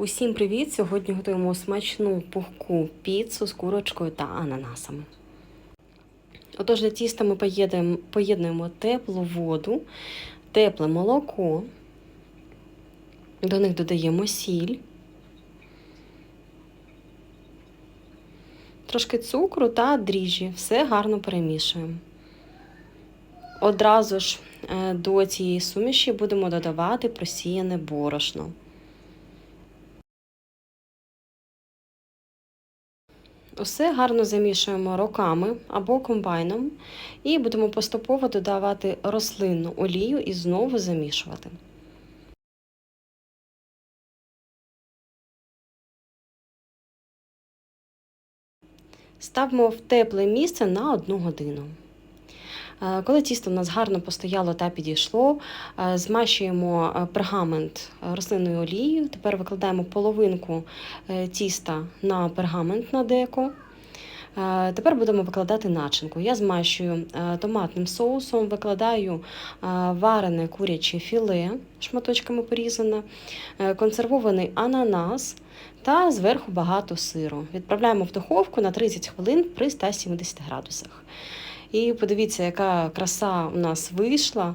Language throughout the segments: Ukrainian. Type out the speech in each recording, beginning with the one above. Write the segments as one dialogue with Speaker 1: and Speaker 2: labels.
Speaker 1: Усім привіт! Сьогодні готуємо смачну пухку піцу з курочкою та ананасами. Отож, для тіста ми поєднуємо, поєднуємо теплу воду, тепле молоко, до них додаємо сіль, трошки цукру та дріжджі. Все гарно перемішуємо. Одразу ж е, до цієї суміші будемо додавати просіяне борошно. Усе гарно замішуємо руками або комбайном і будемо поступово додавати рослинну олію і знову замішувати. Ставимо в тепле місце на 1 годину. Е, Коли тісто у нас гарно постояло та підійшло, е, змащуємо е, пергамент рослинною олією. Тепер викладаємо половинку тіста на пергамент на деко. Тепер будемо викладати начинку. Я змащую томатним соусом, викладаю варене куряче філе, шматочками порізане, консервований ананас та зверху багато сиру. Відправляємо в духовку на 30 хвилин при 170 градусах. І подивіться, яка краса у нас вийшла.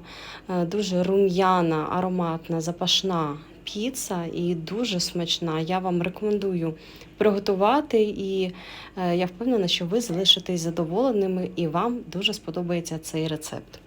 Speaker 1: Дуже рум'яна, ароматна, запашна піца і дуже смачна. Я вам рекомендую приготувати, і я впевнена, що ви залишитесь задоволеними і вам дуже сподобається цей рецепт.